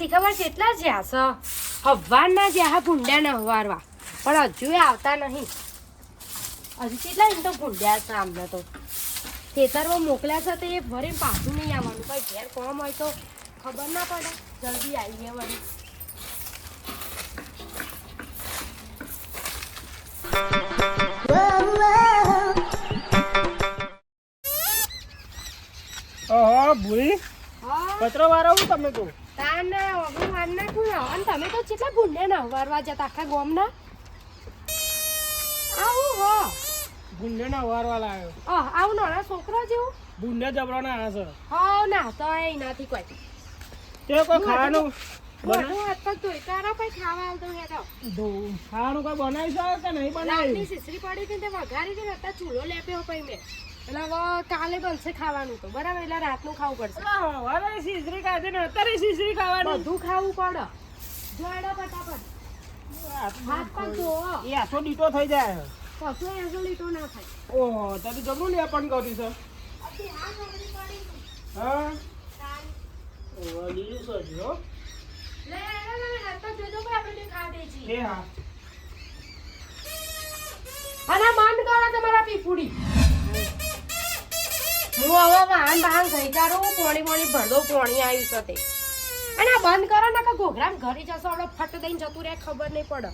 શી ખબર કેટલા જ્યાં છ હવારના જ્યાં ભૂંડ્યા ને હવારવા પણ હજુ આવતા નહીં. હજુ કેટલા એમ તો ભૂંડ્યા છે આમને તો. ખેતરમાં મોકલ્યા છે તો એ ભરે પાછું નહીં આવવાનું. કઈ ઘેર કોમ હોય તો ખબર ના પડે. જલ્દી આવીએ વળી. ઓહો ભૂરી. કચરો વાળો તમે તો તાન ઓગણું વાર નાખું ને અને તમે તો કેટલા ભૂંડ્યા ને હવારવા જતા આખા ગોમના? આવું હો. ભૂંડે ના વારવા લાવ્યો અહ, આવું નાના છોકરા જેવું? ભૂંડે જબરો ના આ હા ના તો એ નથી કોઈ. તે કોઈ ખાવાનું ખાવા આવતો ખાવાનું કોઈ બનાવી છે કે નહીં બનાવી સિસરી પડી હતી તે વઘારી હતી ને અત્યારે ચૂલો લેપ્યો પછી મેં. એટલે હવે કાલે બનશે ખાવાનું તો બરાબર? એટલે રાતનું ખાવું પડશે. હવે શીશરી ખાધી ને અત્યારે શીશરી ખાવાનું. બધું ખાવું પડે. જોડો ફટાફટ. હાથ પગ ધોવો. એ આસો થઈ જાય. કશું એસો લીટો ના થાય. ઓહો તારે જબરું લે પણ કરી છે. હા? લીલું હો. લે આપણે છીએ. હા. અને બંધ કરો તમારા પીપુડી. હું હવે વાહન વાહન થઈ કાઢું પોણી પોણી ભરદો પોણી આવ્યું છે તે અને આ બંધ કરો ને કે ઘોઘરામ ઘરે જશો આપણે ફટ દઈને જતું રહે ખબર નહીં પડે.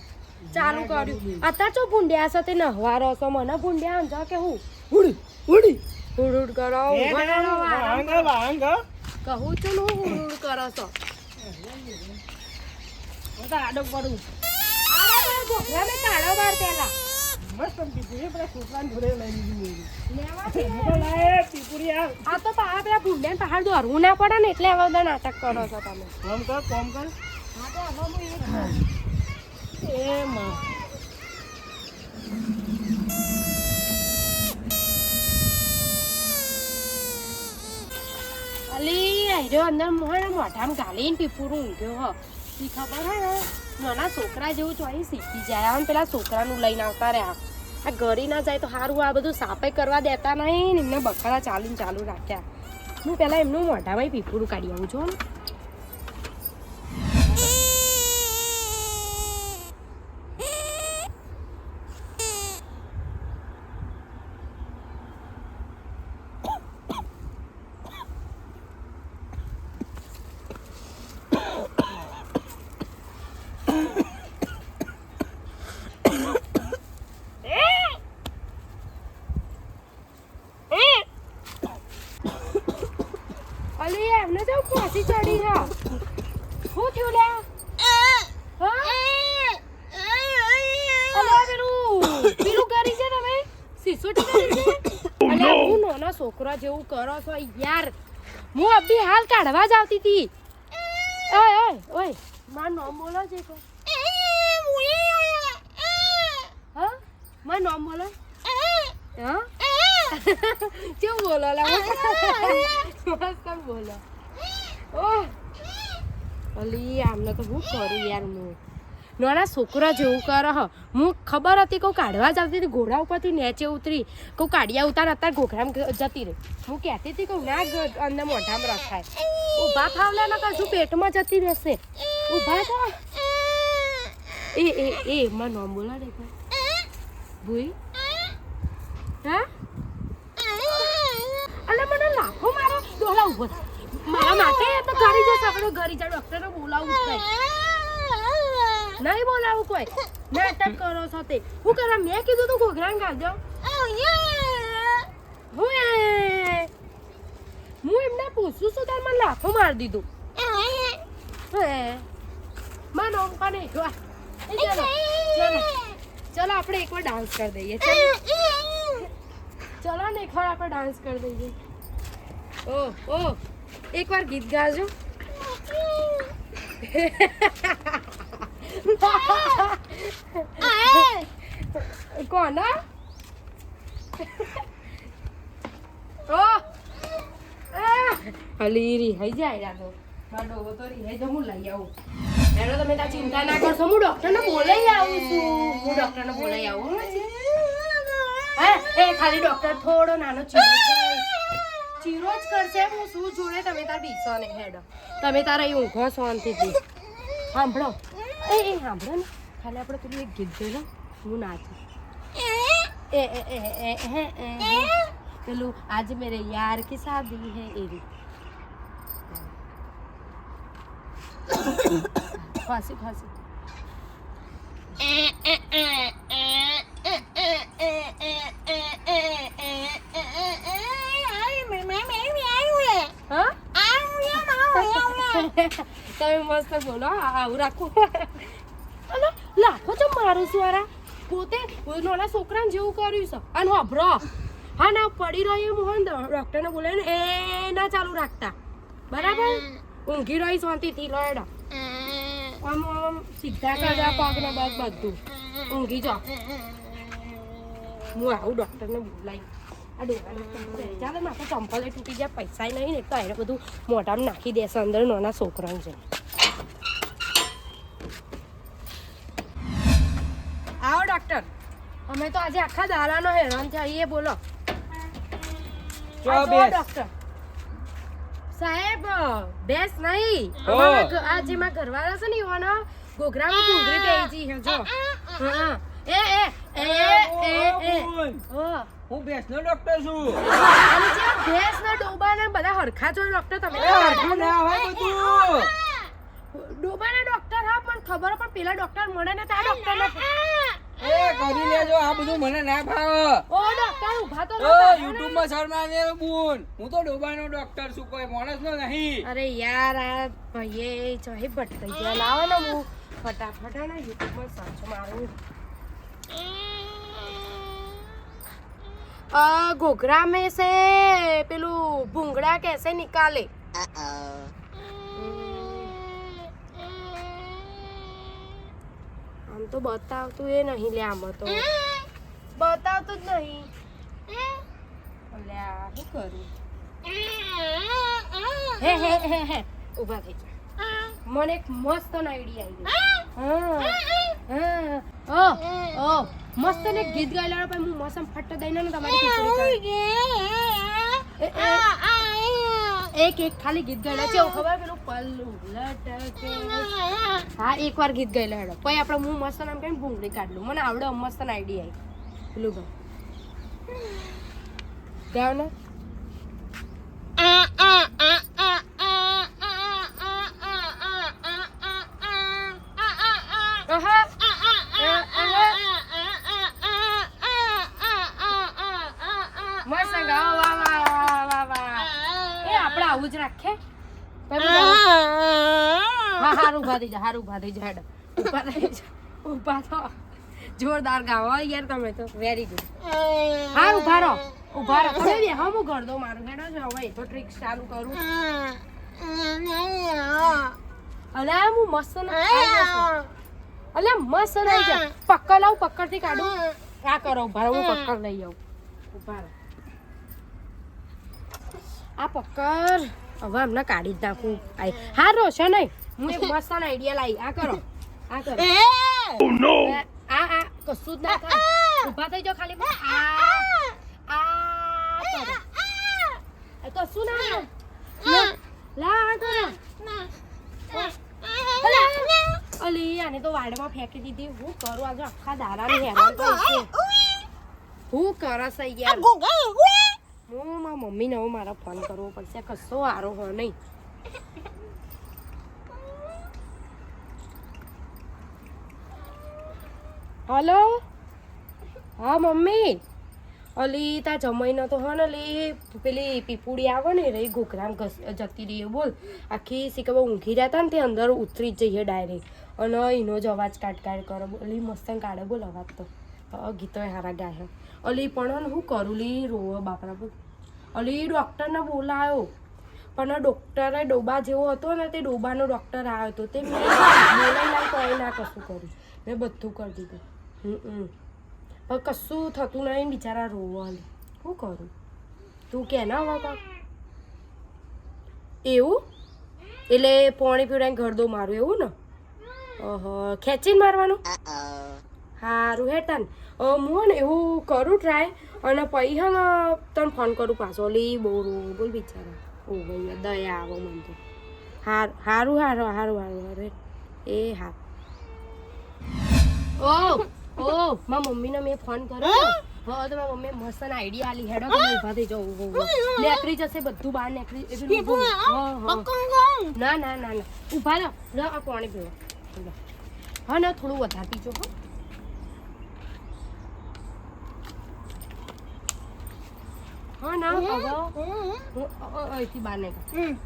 ચાલુ કર્યું. અત્યારે તો ભૂંડ્યા છે તે નહવારો છો મને ભૂંડ્યા અંજા કે હું. ઉડી ઉડી. ઉડ કરો. કહું છું ને હું ઉડ કરો છો. હું તો આડો પડું. આડા પર ઘોઘરામે કાઢો બાર પેલા. મસ્ત પીપુરી પેલા છોકરાને જોડે લઈ લીધી લેવા મેં. દે. હું તો આ આ તો પા પેલા ભૂંડ્યા પહાડ દોરવું ના પડે ને એટલે હવે નાટક કરો છો તમે કોમ કર કોમ કર. એ માં અલી આયરો અંદર મોઢામાં ગાલીને પીપુરું ઊંઘ્યો હ ખબર હે? ને નાના છોકરા જેવું ચોઈ શીખી જાય. આમ પેલા છોકરાનું લઈને આવતા રહ્યા. આ ઘરે ના જાય તો સારું આ બધું સાપે કરવા દેતા નહીં એમને બકરા ચાલુ ચાલુ રાખ્યા. હું પેલા એમનું મોઢામાં પીપુરું કાઢી આવું છું હો. અલી એમને તો ફાંસી ચડી હા શું થયું લે? હા? પેલું પેલું કરી છે તમે? સિસોટી કરી છે? અલા હું નાના છોકરા જેવું કરો છો યાર. હું અભી હાલ કાઢવા જ આવતી હતી. ઓય ઓય ઓય. માર નામ બોલો છે કે હા? માર નામ બોલો. હા? કેવું બોલો લા? મસ્ત બોલો. અલી, આમને તો હું કરું યાર હું નાના છોકરા જેવું કરે, હ. ખબર હતી કહું કાઢવા જ આવતી હતી, ઘોડા ઉપરથી નેચે ઉતરી કહું કાઢિયા ઉતાર અત્યારે ઘોઘરામાં જતી રહી. હું કહેતી હતી કહું ના અંદર મોઢામાં રખાય. ઊભા ફાવલા ના કશું પેટમાં જતી રહેશે? ઊભા તો એ એ એ મારું નામ બોલા દે ભૂઈ. હા? અલે, મને લાખો મારો ડોલા ઊભો માટે? તો ઘરે જશે, આપણે ઘરે જા ડોક્ટરને બોલાવવું જ નહીં. બોલાવું કોઈ. નાટક કરો તે હું કરા, મેં કીધું તું ઘોઘરાને ગાજો હું હું એમને પૂછું છું, તાર મને લાફો મારી દીધું. હે. માર નામ કાને ચલો ચલો. આપણે એકવાર ડાન્સ કરી દઈએ. ચલો. ને એકવાર આપણે ડાન્સ કરી દઈએ. ઓ ઓ એકવાર ગીત ગાજો. ઓ! અલી રિહાઈ જાય ડોગો તો. રિહાઈ તો હું લઈ આવું. એનો તમે ચિંતા ના કરશો. હું ડોક્ટરને બોલાઈ આવું છું. હું ડોક્ટરને બોલાઈ આવું. હે? એ, ખાલી ડોક્ટર થોડો નાનો છે. ચીરો કરશે, હું શું જોડે? તમે તાર બીસો ને હેડ. તમે તારા એ ઊંઘો શાંતિથી. સાંભળો. એ એ, સાંભળો ને. ખાલી આપણે પેલું એક ગીત જોઈ લો. હું નાચું. એ એ એ એ હે, એ પેલું, આજ મેરે યાર કી શાદી હે એવી. ખાંસી ખાંસી તમે મસ્ત બોલો. આવું રાખો. અલા લાખો છો મારું સ્વારા પોતે નાના છોકરાને જેવું કર્યું છે. અને હભરો હા ના પડી રહ્યો મોહન ડૉક્ટરને બોલે ને એ ના ચાલુ રાખતા. બરાબર? ઊંઘી રહી શાંતિથી લો એડો આમ આમ સીધા કરવા પગ ને બસ બધું. ઊંઘી જાઓ. હું આવું ડૉક્ટરને બોલાવી આ ડોહાને ચાલે મારે ચંપલે તૂટી જાય પૈસા નહીં ને તો એને બધું મોઢામાં નાખી દેશે અંદર નાના છોકરાને છે આવો ડોક્ટર અમે તો આજે આખા દાડાનો હેરાન થઈએ બોલો. ડોક્ટર સાહેબ બેસ નહીં. આ જે ઘરવાળા છે ને એવાનો ઘોઘરામાં ઘૂંઘરી પહેરી છે જો. હા. એ એ એ એ એ ઓ. હું ભેંસનો ડોક્ટર છું. ભેંસના ડોબાના બધા હરખા જો ડોક્ટર તમે. હરખું ના હોય બધું ડોબાના ડોક્ટર હા પણ ખબર પણ પેલા ડોક્ટર મળે ને ત્યાં ડોક્ટર એ કરી લેજો આ બધું મને ના ભાવે. ઓ ડોક્ટર ઊભા તો ઓ રહો. યુટ્યુબમાં શર્મા ને બુન. હું તો ડોબાનો ડોક્ટર છું કોઈ માણસ નો નહીં. અરે યાર આ ભાઈએ જહી ભટકાઈ ગયા લાવો ને હું. ફટાફટ હે યુટ્યુબ યુટ્યુબમાં સર્ચ મારું. અ ઘોઘરા में से પેલું ભૂંગળા कैसे निकाले આમ તો બતાવતું એ નહીં લે આમાં તો બતાવતું જ નહીં અલ્યા શું કરું હે હે હે હે ઊભા થઈ જા મને એક મસ્ત આઈડિયા આવી ગયો હા ઓ ઓ મસ્ત ને ગીત ગાયેલા પણ હું મોસમ ફટ દઈને ને તમારી એક એક ખાલી ગીત ગાયેલા છે ખબર? પેલું પલ્લુ લટકે. હા એકવાર ગીત ગાયેલા હેડો. પછી આપણે હું મસ્ત નામ કહીને ભૂંગળી કાઢલું. મને આવડે મસ્ત આઈડિયા પેલું ગાવ. ગાવ ને આહા. મસ્ત ગાઓ વાહ વાહ વાહ વાહ વાહ એ આવું જ રાખે? હા. હારું ઊભા જા હારું હેડો. ઊભા થઈ જા. ઊભા થો. જોરદાર ગાવો યાર તમે તો. વેરી ગુડ હા ઊભા રહો. ઊભા રહો. તમે બે હા હું ઘર દો મારું હેડો જો હવે તો ટ્રિક ચાલુ કરું. અલે હું મસ્ત ના અલે મસ્ત ના પક્કર લાવ પક્કરથી કાઢું. આ કરો ઊભા રહો હું પક્કર લઈ આવું. ઊભા રહો. આ પક્કર હવે હમણાં કાઢી જ નાખું. આય હારો છે નહીં. હું એક મસ્ત આઈડિયા લાવી. આ કરો. આ કરો. આ આ કશું જ ના થાય. ઊભા થઈ જાઓ ખાલી. આ આ! કરો કશું ના. લા આ કરો અલી આને તો વાડમાં ફેંકી દીધી. હું કરું? આજે આખા દારાને હેરાન થઈ છે. હું કરસ યાર. હું મારા મમ્મીને હવે મારા ફોન કરવો પડશે, કશો વારો હો નહીં. હલો? હા, મમ્મી? અલી તા જમાઈને તો હો ને લી પેલી પીપુડી આવે ને, રહી ઘોઘરામ જતી રહી બોલ. આખી શીખવા ઊંઘી રહ્યા ને, તે અંદર ઉતરી જ જઈએ ડાયરેક્ટ. અને એનો જ અવાજ કાટકાટ કાઢ બોલી મસ્ત કાઢે બોલ અવાજ તો. અ, ગીતોય હારા ગાય અલી પણ હું કરું? લી રોવે બાપરા અલી ડૉક્ટરને બોલાયો. પણ ડૉક્ટરે ડોબા જેવો હતો ને તે ડોબાનો ડૉક્ટર આવ્યો હતો તે મેં લાવ ના કશું કર્યું. મેં બધું કરી દીધું. હમ પણ કશું થતું નહીં બિચારા રોવા શું કરું? તું કેના હવે એવું? એટલે પોણી પીવડાઈને ઘર દો મારું એવું ને? ખેંચીને મારવાનું? સારું હે તન. અ, હું હે ને એવું કરું ટ્રાય અને પછી હે ને તને ફોન કરું પાછો. ઓલી બહુ બોલ બિચારા. ઓ ભાઈ દયા આવો મને તો. હાર હારું હારું હારું હારું અરે એ હા. ઓ ઓ મારા મમ્મીને મેં ફોન કર્યો હા તો મારા મમ્મી મસ્ત આઈડિયા આલી હેડો કે ઊભા થઈ જાઉં ઊભો નેકરી જશે બધું બહાર નેકરી એટલે ના ના ના ના. ઊભા રહો લો આ પાણી પીવો. હા ના થોડું વધારે પીજો હો. હા ના અહીંથી બહાર નહીં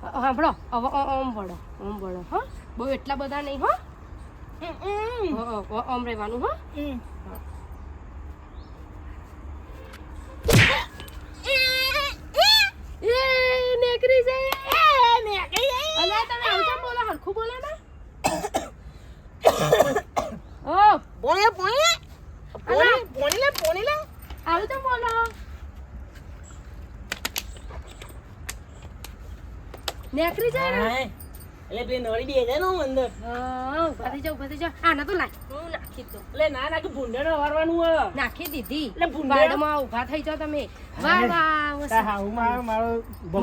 સાંભળો હવે ઓમ વળો ઓમ વળો હા. બહુ એટલા બધા નહીં હો. ઓમ રહેવાનું હા. એ નેકરી છે. અલા તમે આવું કેમ બોલો હરખું બોલો ને. ઓ. આવું કેમ બોલો. નેકરી જાય ને? એટલે પેલી નળી બે જાય ને હું અંદર. હા ઊભા થઈ જાઓ ઊભા થઈ જાવ આના તો લાગ હું નાખી તો. એટલે ના ના કે ભૂંડે વારવાનું હોય નાખી દીધી. એટલે ભૂંડે? વાડમાં ઊભા થઈ જાઓ તમે. વાહ વાહ હાહુ મારો મારો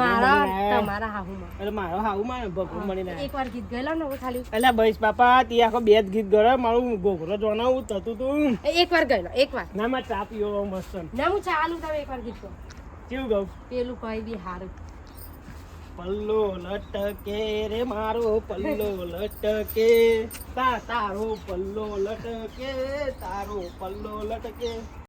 મારા આયા. તમારા એટલે મારો હાહુ મારો ભગવાન મળીને આયા. એક વાર ગીત ગયેલો ને ખાલી. એટલે બસ બાપા તી આખો બે જ ગીત ગયો મારું ઘોઘરો જોનાવું થતું તું. એ એક વાર ગયેલો એક વાર. ના માં ચા પીવો મસ્ત. ના હું ચાલુ તમે એક વાર ગીત કહો કેવું ગયું પેલું ભાઈ બી હારું. પલ્લો લટકે રે મારો પલ્લો લટકે. તા તારો પલ્લો લટકે તારો પલ્લો લટકે.